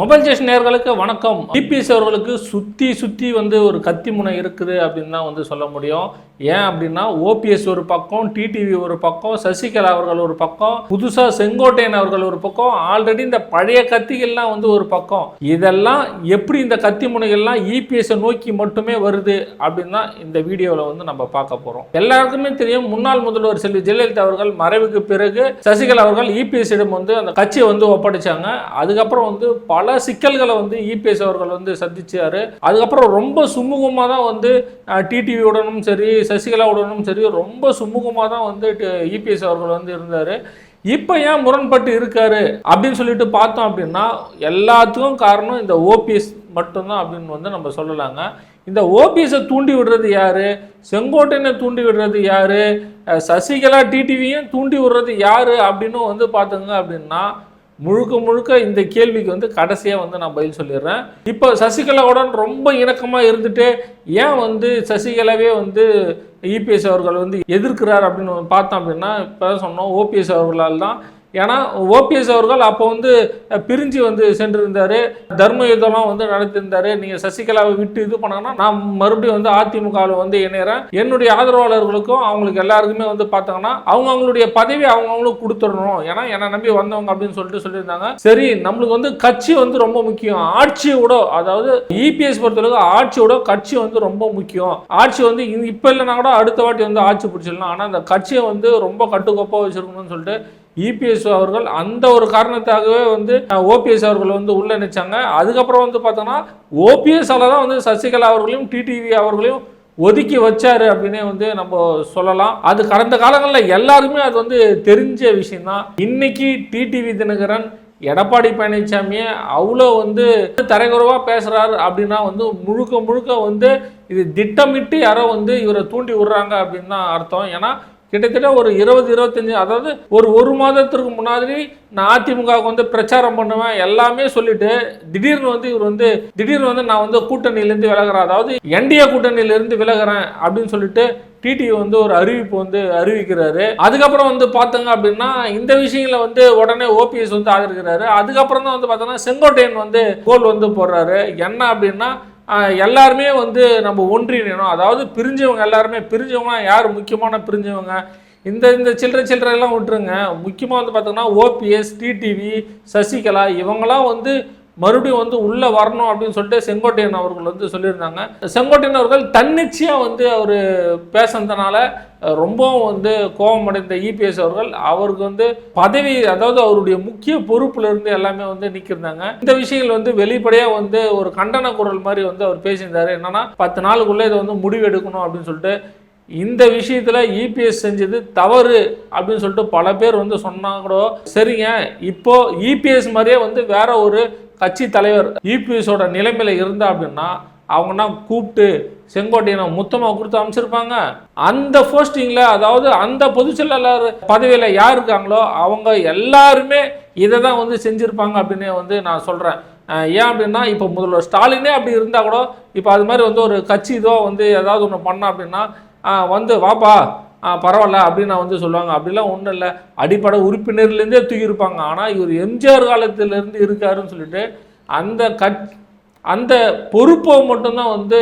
Mobile station நேர்களுக்கு வணக்கம். DPS அவர்களுக்கு சுற்றி சுற்றி வந்து ஒரு கத்தி முனை இருக்குது அப்படின்னு தான் வந்து சொல்ல முடியும். ஏன் அப்படின்னா ஓபிஎஸ் ஒரு பக்கம் டிடிவி ஒரு பக்கம் சசிகலா அவர்கள் ஒரு பக்கம் புதுசாக செங்கோட்டையன் அவர்கள் ஒரு பக்கம் ஆல்ரெடி இந்த பழைய கத்திகள்லாம் வந்து ஒரு பக்கம். இதெல்லாம் எப்படி இந்த கத்தி முனைகள்லாம் இபிஎஸ்ஸை நோக்கி மட்டுமே வருது அப்படின்னு தான் இந்த வீடியோவில் வந்து நம்ம பார்க்க போகிறோம் எல்லாருக்குமே தெரியும் முன்னாள் முதல்வர் செல்வி ஜெயலலிதா அவர்கள் மறைவுக்கு பிறகு சசிகலா அவர்கள் இபிஎஸ்ஸிடம் வந்து அந்த கட்சியை வந்து ஒப்படைச்சாங்க. அதுக்கப்புறம் வந்து பல பல சிக்கல்களை வந்து இபிஎஸ் அவர்கள் வந்து சந்திச்சார். அதுக்கப்புறம் ரொம்ப சுமூகமாக தான் வந்து டிடிவியுடனும் சரி சசிகலாவுடனும் சரி ரொம்ப சுமூகமாக தான் வந்து இபிஎஸ் அவர்கள் வந்து இருந்தார். இப்போ ஏன் முரண்பட்டு இருக்காரு அப்படின்னு சொல்லிட்டு பார்த்தோம் அப்படின்னா எல்லாத்துக்கும் காரணம் இந்த ஓபிஎஸ் மட்டும்தான் அப்படின்னு வந்து நம்ம சொல்லலாங்க. இந்த ஓபிஎஸை தூண்டி விடுறது யார்? செங்கோட்டையனை தூண்டி விடுறது யார்? சசிகலா டிடிவியும் தூண்டி விடுறது யார் அப்படின்னு வந்து பார்த்துங்க அப்படின்னா முழுக்க முழுக்க இந்த கேள்விக்கு வந்து கடைசியாக வந்து நான் பதில் சொல்லிடுறேன். இப்போ சசிகலாவுடன் ரொம்ப இணக்கமாக இருந்துட்டு ஏன் வந்து சசிகலாவே வந்து இபிஎஸ் அவர்கள் வந்து எதிர்க்கிறார் அப்படின்னு பார்த்தோம் அப்படின்னா இப்போ சொன்னோம் ஓபிஎஸ் அவர்களால் தான் ஏன்னா ஓபிஎஸ் அவர்கள் அப்போ வந்து பிரிஞ்சு வந்து சென்றிருந்தார். தர்ம யுத்தம்லாம் வந்து நடத்தியிருந்தாரு நீங்கள் சசிகலாவை விட்டு இது பண்ணாங்கன்னா நான் மறுபடியும் வந்து அதிமுகவில் வந்து இணையறேன். என்னுடைய ஆதரவாளர்களுக்கும் அவங்களுக்கு எல்லாருக்குமே வந்து பார்த்தாங்கன்னா அவங்க அவங்களுடைய பதவி அவங்கவுங்களுக்கு கொடுத்துடணும். ஏன்னா என்னை நம்பி வந்தவங்க அப்படின்னு சொல்லிட்டு சொல்லியிருந்தாங்க. சரி நம்மளுக்கு வந்து கட்சி வந்து ரொம்ப முக்கியம். ஆட்சியோட அதாவது இபிஎஸ் பொறுத்தளவுக்கு ஆட்சியோட கட்சி வந்து ரொம்ப முக்கியம். ஆட்சி வந்து இப்போ இல்லைனா கூட அடுத்த வாட்டி வந்து ஆட்சி பிடிச்சிடலாம். ஆனால் அந்த கட்சியை வந்து ரொம்ப கட்டுக்கோப்பாக வச்சுருக்கணும்னு சொல்லிட்டு இபிஎஸ் அவர்கள் அந்த ஒரு காரணத்தாகவே வந்து ஓபிஎஸ் அவர்கள் வந்து உள்ள நினைச்சாங்க. அதுக்கப்புறம் வந்து பார்த்தோன்னா ஓபிஎஸ்ஸால் தான் வந்து சசிகலா அவர்களையும் டிடிவி அவர்களையும் ஒதுக்கி வச்சாரு அப்படின்னே வந்து நம்ம சொல்லலாம். அது கடந்த காலங்களில் எல்லாருமே அது வந்து தெரிஞ்ச விஷயம்தான். இன்னைக்கு டிடிவி தினகரன் எடப்பாடி பழனிசாமியை அவ்வளோ வந்து தரைகுறவாக பேசுகிறாரு அப்படின்னா வந்து முழுக்க முழுக்க வந்து இது திட்டமிட்டு யாரோ வந்து இவரை தூண்டி விடுறாங்க அப்படின்னு தான் அர்த்தம். ஏன்னா கிட்டத்தட்ட ஒரு இருபது இருபத்தஞ்சு அதாவது ஒரு ஒரு மாதத்திற்கு முன்னாடி நான் அதிமுகவுக்கு வந்து பிரச்சாரம் பண்ணுவேன் எல்லாமே சொல்லிட்டு திடீர்னு வந்து இவர் வந்து திடீர்னு வந்து நான் வந்து கூட்டணியிலேருந்து விலகிறேன். அதாவது என்டிஏ கூட்டணியிலேருந்து விலகிறேன் அப்படின்னு சொல்லிட்டு டிடிவி வந்து ஒரு அறிவிப்பு வந்து அறிவிக்கிறாரு. அதுக்கப்புறம் வந்து பார்த்தங்க அப்படின்னா இந்த விஷயங்கள வந்து உடனே ஓபிஎஸ் வந்து ஆதரிக்கிறாரு. அதுக்கப்புறம் தான் வந்து பார்த்தோன்னா செங்கோட்டையன் வந்து கோல் வந்து போடுறாரு. என்ன அப்படின்னா எல்லாருமே வந்து நம்ம ஒன்றிணையணும். அதாவது பிரிஞ்சவங்க எல்லாருமே பிரிஞ்சவங்க யார் முக்கியமான பிரிஞ்சவங்க? இந்த இந்த சில்லறை சில்லறை எல்லாம் விட்டுருங்க. முக்கியமாக வந்து பார்த்தோம்னா ஓபிஎஸ் டிடிவி சசிகலா இவங்கெல்லாம் வந்து மறுபடியும் வந்து உள்ளே வரணும் அப்படின்னு சொல்லிட்டு செங்கோட்டையன் அவர்கள் வந்து சொல்லியிருந்தாங்க. செங்கோட்டையன் அவர்கள் தன்னிச்சையாக வந்து அவர் பேசுனதுனால ரொம்பவும் வந்து கோபமடைந்த இபிஎஸ் அவர்கள் அவருக்கு வந்து பதவி அதாவது அவருடைய முக்கிய பொறுப்புல இருந்து எல்லாமே வந்து நிற்கிருந்தாங்க இந்த விஷயங்கள் வந்து வெளிப்படையாக வந்து ஒரு கண்டன குரல் மாதிரி வந்து அவர் பேசியிருந்தாரு. என்னன்னா பத்து நாளுக்குள்ளே இதை வந்து முடிவு எடுக்கணும் அப்படின்னு சொல்லிட்டு இந்த விஷயத்தில் இபிஎஸ் செஞ்சது தவறு அப்படின்னு சொல்லிட்டு பல பேர் வந்து சொன்னா கூட சரிங்க இப்போ இபிஎஸ் மாதிரியே வந்து வேற ஒரு கட்சி தலைவர் இபிஎஸோட நிலைமையில இருந்தா அப்படின்னா அவங்கன்னா கூப்பிட்டு செங்கோட்டையனை முத்தமாக கொடுத்து அமைச்சிருப்பாங்க அந்த போஸ்டிங்கில் அதாவது அந்த பொதுச் செயலாளர் பதவியில் யார் இருக்காங்களோ அவங்க எல்லாருமே இதை தான் வந்து செஞ்சுருப்பாங்க அப்படின்னு வந்து நான் சொல்கிறேன் ஏன் அப்படின்னா இப்போ முதல்வர் ஸ்டாலினே அப்படி இருந்தால் கூட இப்போ அது மாதிரி வந்து ஒரு கட்சி இதோ வந்து ஏதாவது ஒன்று பண்ணோம் அப்படின்னா வந்து வாப்பா பரவாயில்ல அப்படின்னு நான் வந்து சொல்லுவாங்க. அப்படிலாம் ஒன்றும் இல்லை. அடிப்படை உறுப்பினர்லேருந்தே தூக்கியிருப்பாங்க. ஆனால் இவர் எம்ஜிஆர் காலத்திலேருந்து இருக்காருன்னு சொல்லிட்டு அந்த கட் அந்த பொறுப்பை மட்டும்தான் வந்து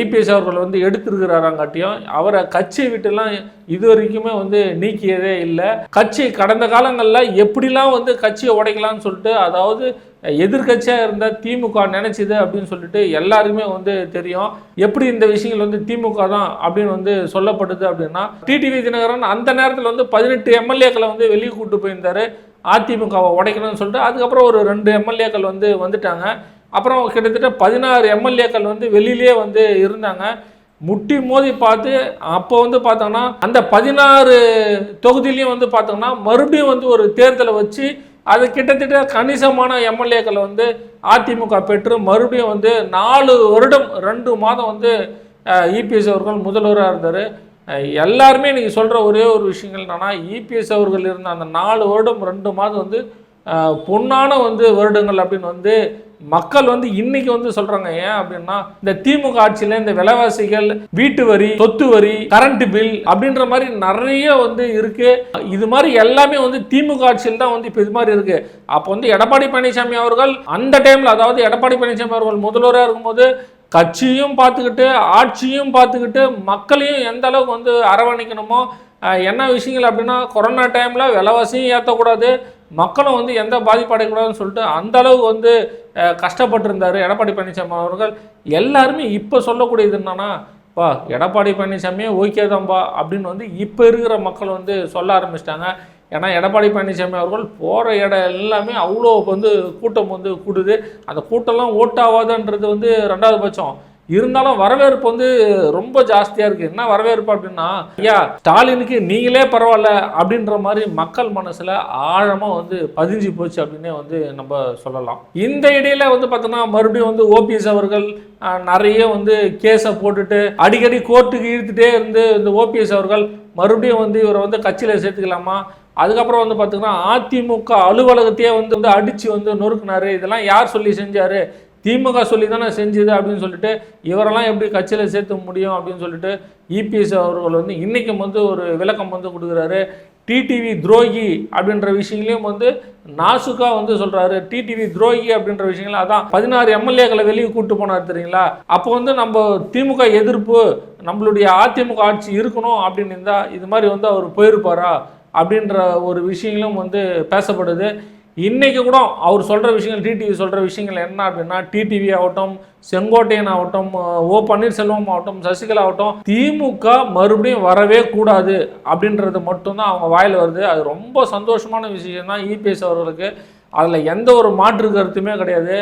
இபிஎஸ் அவர்கள் வந்து எடுத்திருக்கிறாராங்காட்டியும் அவரை கட்சியை விட்டுலாம் இது வரைக்குமே வந்து நீக்கியதே இல்லை. கட்சி கடந்த காலங்களில் எப்படிலாம் வந்து கட்சியை உடைக்கலாம்னு சொல்லிட்டு அதாவது எதிர்கட்சியாக இருந்தால் திமுக நினச்சிது அப்படின்னு சொல்லிட்டு எல்லாருக்குமே வந்து தெரியும். எப்படி இந்த விஷயங்கள் வந்து திமுக தான் அப்படின்னு வந்து சொல்லப்படுது அப்படின்னா டிடிவி தினகரன் அந்த நேரத்தில் வந்து பதினெட்டு எம்எல்ஏக்களை வந்து வெளியே கூப்பிட்டு போயிருந்தாரு. அதிமுகவை உடைக்கணும்னு சொல்லிட்டு அதுக்கப்புறம் ஒரு ரெண்டு எம்எல்ஏக்கள் வந்து வந்துட்டாங்க. அப்புறம் கிட்டத்தட்ட பதினாறு எம்எல்ஏக்கள் வந்து வெளியிலே வந்து இருந்தாங்க. முட்டி மோதி பார்த்து அப்போ வந்து பார்த்தோம்னா அந்த பதினாறு தொகுதியிலையும் வந்து பார்த்தோம்னா மறுபடியும் வந்து ஒரு தேர்தலை வச்சு அது கிட்டத்தட்ட கணிசமான எம்எல்ஏக்களை வந்து அதிமுக பெற்று மறுபடியும் வந்து நாலு வருடம் ரெண்டு மாதம் வந்து இபிஎஸ் அவர்கள் முதல்வராக இருந்தார். எல்லாருமே நீங்கள் சொல்கிற ஒரே ஒரு விஷயங்கள் என்னன்னா இபிஎஸ் அவர்கள் இருந்த அந்த நாலு வருடம் ரெண்டு மாதம் வந்து பொன்னான வந்து வருடங்கள் அப்படின்னு வந்து மக்கள் வந்து இன்னைக்கு வந்து சொல்றாங்க. ஏன் அப்படின்னா இந்த திமுக ஆட்சியில இந்த விலைவாசிகள் வீட்டு வரி சொத்து வரி கரண்ட் பில் அப்படின்ற மாதிரி நிறைய வந்து இருக்கு. இது மாதிரி எல்லாமே வந்து திமுக ஆட்சியில் தான் வந்து இப்போ இது மாதிரி இருக்கு. அப்போ வந்து எடப்பாடி பழனிசாமி அவர்கள் அந்த டைம்ல அதாவது எடப்பாடி பழனிசாமி அவர்கள் முதல்வராக இருக்கும்போது கட்சியும் பார்த்துக்கிட்டு ஆட்சியும் பார்த்துக்கிட்டு மக்களையும் எந்த அளவுக்கு வந்து அரவணைக்கணுமோ என்ன விஷயங்கள் அப்படின்னா கொரோனா டைமில் விலைவாசியும் ஏற்றக்கூடாது மக்களும் வந்து எந்த பாதிப்படையக்கூடாதுன்னு சொல்லிட்டு அந்த அளவுக்கு வந்து கஷ்டப்பட்டிருந்தார் கஷ்டப்பட்டிருந்தாரு. எடப்பாடி பழனிசாமி அவர்கள். எல்லாருமே இப்போ சொல்லக்கூடியது என்னன்னா பா எடப்பாடி பழனிசாமியே ஓகே தான்பா அப்படின்னு வந்து இப்போ இருக்கிற மக்கள் வந்து சொல்ல ஆரம்பிச்சிட்டாங்க. ஏன்னா எடப்பாடி பழனிசாமி அவர்கள் போகிற இடம் எல்லாமே அவ்வளோ வந்து கூட்டம் வந்து கூடுது. அந்த கூட்டம்லாம் ஓட்டாவாதுன்றது வந்து ரெண்டாவது பட்சம். இருந்தாலும் வரவேற்பு வந்து ரொம்ப ஜாஸ்தியாக இருக்குது என்ன வரவேற்பு அப்படின்னா ஐயா ஸ்டாலினுக்கு நீங்களே பரவாயில்ல அப்படின்ற மாதிரி மக்கள் மனசில் ஆழமாக வந்து பதிஞ்சு போச்சு அப்படின்னே வந்து நம்ம சொல்லலாம். இந்த இடையில வந்து பார்த்தோன்னா மறுபடியும் வந்து ஓபிஎஸ் அவர்கள் நிறைய வந்து கேஸை போட்டுட்டு அடிக்கடி கோர்ட்டுக்கு இழுத்துட்டே இருந்து இந்த ஓபிஎஸ் அவர்கள் மறுபடியும் வந்து இவரை வந்து கட்சியில் சேர்த்துக்கலாமா? அதுக்கப்புறம் வந்து பார்த்தீங்கன்னா அதிமுக அலுவலகத்தையே வந்து வந்து அடித்து வந்து நொறுக்குனாரு. இதெல்லாம் யார் சொல்லி செஞ்சார்? திமுக சொல்லி தானே செஞ்சுது அப்படின்னு சொல்லிட்டு இவரெல்லாம் எப்படி கட்சியில் சேர்த்து முடியும் அப்படின்னு சொல்லிட்டு இபிஎஸ் அவர்கள் வந்து இன்றைக்கும் வந்து ஒரு விளக்கம் வந்து கொடுக்குறாரு. டிடிவி துரோகி அப்படின்ற விஷயங்களையும் வந்து நாசுக்கா வந்து சொல்கிறாரு டிடிவி துரோகி அப்படின்ற விஷயங்கள் அதான் பதினாறு எம்எல்ஏக்களை வெளியே கூப்பிட்டு போனார் தெரியுங்களா? அப்போ வந்து நம்ம திமுக எதிர்ப்பு நம்மளுடைய அதிமுக ஆட்சி இருக்கணும் அப்படின்னு இருந்தால் இது மாதிரி வந்து அவர் போயிருப்பாரா அப்படின்ற ஒரு விஷயங்களும் வந்து பேசப்படுது. இன்றைக்கி கூட அவர் சொல்கிற விஷயங்கள் டிடிவி சொல்கிற விஷயங்கள் என்ன அப்படின்னா டிடிவி ஆகட்டும் செங்கோட்டையன் ஆகட்டும் ஓ பன்னீர்செல்வம் ஆகட்டும் சசிகலா ஆகட்டும் திமுக மறுபடியும் வரவே கூடாது அப்படின்றது மட்டும்தான் அவங்க வாயில் வருது. அது ரொம்ப சந்தோஷமான விஷயம் தான் இபிஎஸ் அவர்களுக்கு. அதில் எந்த ஒரு மாற்று கருத்துமே கிடையாது.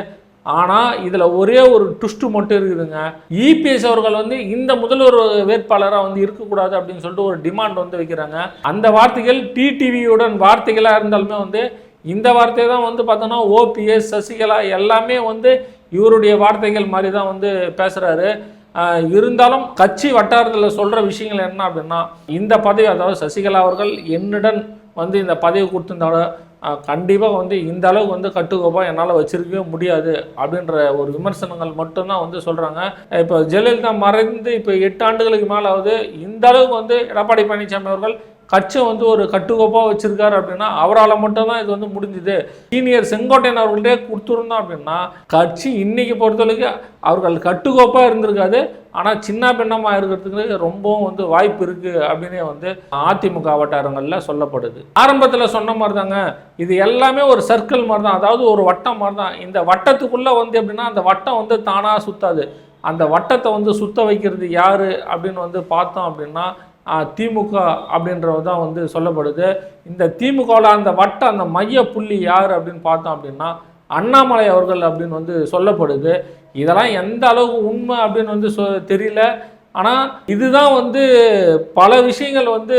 ஆனால் இதில் ஒரே ஒரு டுஷ்டு மட்டும் இருக்குதுங்க. இபிஎஸ் அவர்கள் வந்து இந்த முதல்வர் வேட்பாளராக வந்து இருக்கக்கூடாது அப்படின்னு சொல்லிட்டு ஒரு டிமாண்ட் வந்து வைக்கிறாங்க. அந்த வார்த்தைகள் டிடிவியுடன் வார்த்தைகளாக இருந்தாலுமே வந்து இந்த வார்த்தை தான் வந்து பார்த்தோன்னா ஓபிஎஸ் சசிகலா எல்லாமே வந்து இவருடைய வார்த்தைகள் மாதிரி தான் வந்து பேசுகிறாரு இருந்தாலும் கட்சி வட்டாரத்தில் சொல்கிற விஷயங்கள் என்ன அப்படின்னா இந்த பதவி அதாவது சசிகலா அவர்கள் என்னுடன் வந்து இந்த பதவி கொடுத்துருந்தாலும் கண்டிப்பாக வந்து இந்த அளவுக்கு வந்து கட்டுக்கோப்பாக என்னால் வச்சிருக்கவே முடியாது அப்படின்ற ஒரு விமர்சனங்கள் மட்டும்தான் வந்து சொல்கிறாங்க இப்போ ஜெயலலிதா மறைந்து இப்போ எட்டு ஆண்டுகளுக்கு மேலாவது இந்த அளவுக்கு வந்து எடப்பாடி பழனிசாமி அவர்கள் கட்சியை வந்து ஒரு கட்டுக்கோப்பாக வச்சிருக்காரு அப்படின்னா அவரால் மட்டும்தான் இது வந்து முடிஞ்சுது. சீனியர் செங்கோட்டையன் அவர்கள்டே கொடுத்துருந்தோம் அப்படின்னா கட்சி இன்னைக்கு பொறுத்தவரைக்கு அவர்கள் கட்டுக்கோப்பாக இருந்திருக்காது. ஆனால் சின்ன பின்னமாக இருக்கிறதுக்கு ரொம்பவும் வந்து வாய்ப்பு இருக்குது அப்படின்னே வந்து அதிமுக வட்டாரங்களில் சொல்லப்படுது. ஆரம்பத்தில் சொன்ன மாதிரி தாங்க இது எல்லாமே ஒரு சர்க்கிள் மாதிரி தான் அதாவது ஒரு வட்டம் மாதிரி தான் இந்த வட்டத்துக்குள்ளே வந்து எப்படின்னா அந்த வட்டம் வந்து தானாக சுற்றாது அந்த வட்டத்தை வந்து சுத்த வைக்கிறது யார் அப்படின்னு வந்து பார்த்தோம் அப்படின்னா திமுக அப்படின்றது தான் வந்து சொல்லப்படுது. இந்த திமுகவில் அந்த வட்டம் அந்த மைய புள்ளி யார் அப்படின்னு பார்த்தோம் அப்படின்னா அண்ணாமலை அவர்கள் அப்படின்னு வந்து சொல்லப்படுது. இதெல்லாம் எந்த அளவுக்கு உண்மை அப்படின்னு வந்து சொ தெரியல. ஆனால் இதுதான் வந்து பல விஷயங்கள் வந்து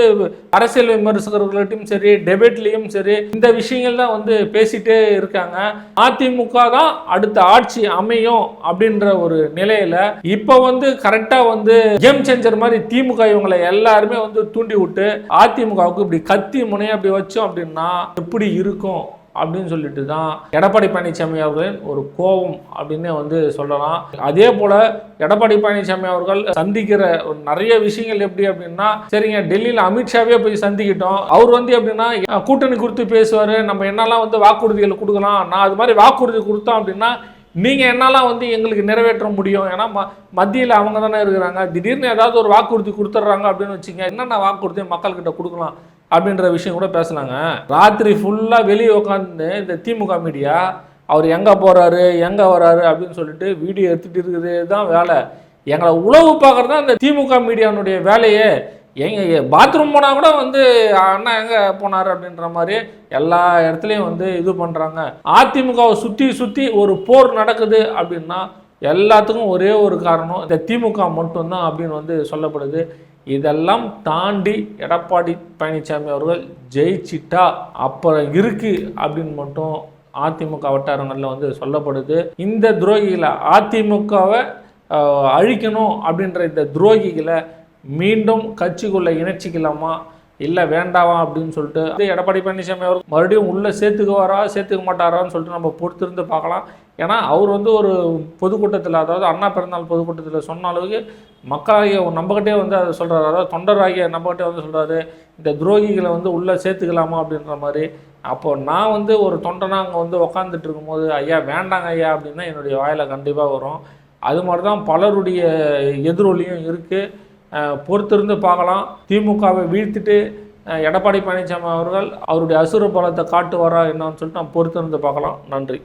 அரசியல் விமர்சகர்கள்ட்டையும் சரி டெபேட்லேயும் சரி இந்த விஷயங்கள் தான் வந்து பேசிகிட்டே இருக்காங்க. அதிமுக தான் அடுத்த ஆட்சி அமையும் அப்படின்ற ஒரு நிலையில் இப்போ வந்து கரெக்டாக வந்து கேம் சேஞ்சர் மாதிரி திமுக இவங்களை எல்லாருமே வந்து தூண்டி விட்டு அதிமுகவுக்கு இப்படி கத்தி முனையை அப்படி வச்சோம் அப்படின்னா எப்படி இருக்கும்? அப்படின்னு சொல்லிட்டு தான் எடப்பாடி பழனிசாமி அவர்களின் ஒரு கோபம் அப்படின்னே வந்து சொல்லலாம். அதே போல எடப்பாடி பழனிசாமி அவர்கள் சந்திக்கிற ஒரு நிறைய விஷயங்கள் எப்படி அப்படின்னா சரிங்க டெல்லியில் அமித்ஷாவே போய் சந்திக்கிட்டோம். அவர் வந்து எப்படின்னா கூட்டணி குறித்து பேசுவார். நம்ம என்னெல்லாம் வந்து வாக்குறுதிகள் கொடுக்கலாம். நான் அது மாதிரி வாக்குறுதி கொடுத்தோம் அப்படின்னா நீங்கள் என்னெல்லாம் வந்து எங்களுக்கு நிறைவேற்ற முடியும்? ஏன்னா ம மத்தியில் அவங்க தானே இருக்கிறாங்க. திடீர்னு ஏதாவது ஒரு வாக்குறுதி கொடுத்துட்றாங்க அப்படின்னு வச்சுங்க என்னென்ன வாக்குறுதி மக்கள்கிட்ட கொடுக்கலாம்? அப்படின்ற விஷயம் கூட பேசலாங்க ராத்திரி ஃபுல்லாக வெளியே உட்காந்து இந்த திமுக மீடியா அவர் எங்கே போகிறாரு எங்கே வராரு அப்படின்னு சொல்லிட்டு வீடியோ எடுத்துகிட்டு இருக்குது தான் வேலை. எங்களை உழவு பார்க்குறது தான் இந்த திமுக மீடியானுடைய வேலையே. எங்கே பாத்ரூம் போனால் கூட வந்து அண்ணா எங்கே போனார்? அப்படின்ற மாதிரி எல்லா இடத்துலையும் வந்து இது பண்ணுறாங்க அதிமுகவை சுற்றி சுற்றி ஒரு போர் நடக்குது அப்படின்னா எல்லாத்துக்கும் ஒரே ஒரு காரணம் இந்த திமுக மட்டும்தான் அப்படின்னு வந்து சொல்லப்படுது. இதெல்லாம் தாண்டி எடப்பாடி பழனிசாமி அவர்கள் ஜெயிச்சிட்டா அப்புறம் இருக்கு அப்படின்னு மட்டும் அதிமுக வட்டாரங்களில் வந்து சொல்லப்படுது. இந்த துரோகிகளை அதிமுகவை அழிக்கணும் அப்படின்ற இந்த துரோகிகளை மீண்டும் கட்சிக்குள்ளே இணைச்சிக்கலாமா? இல்லை வேண்டாமா அப்படின்னு சொல்லிட்டு எடப்பாடி பழனிசாமி அவர் மறுபடியும் உள்ளே சேர்த்துக்குவாரா சேர்த்துக்க மாட்டாரான்னு சொல்லிட்டு நம்ம பொறுத்திருந்து பார்க்கலாம். ஏன்னா அவர் வந்து ஒரு பொதுக்கூட்டத்தில் அதாவது அண்ணா பிறந்தநாள் பொதுக்கூட்டத்தில் சொன்ன அளவுக்கு மக்களாகிய நம்மகிட்டே வந்து அதை சொல்கிறாரு அதாவது தொண்டராகிய நம்மகிட்டே வந்து சொல்கிறாரு இந்த துரோகிகளை வந்து உள்ளே சேர்த்துக்கலாமா அப்படின்ற மாதிரி. அப்போ நான் வந்து ஒரு தொண்டனாக அங்கே வந்து உக்காந்துட்டு இருக்கும்போது ஐயா வேண்டாங்க ஐயா அப்படின்னா என்னுடைய வாயில் கண்டிப்பாக வரும். அது மாதிரி தான் பலருடைய எதிரொலியும் இருக்குது பொறுத்திருந்து பார்க்கலாம். திமுகவை வீழ்த்திட்டு எடப்பாடி பழனிசாமி அவர்கள் அவருடைய அசுர பலத்தை காட்டுவாரா என்னன்னு சொல்லிட்டு நான் பொறுத்திருந்து பார்க்கலாம். நன்றி.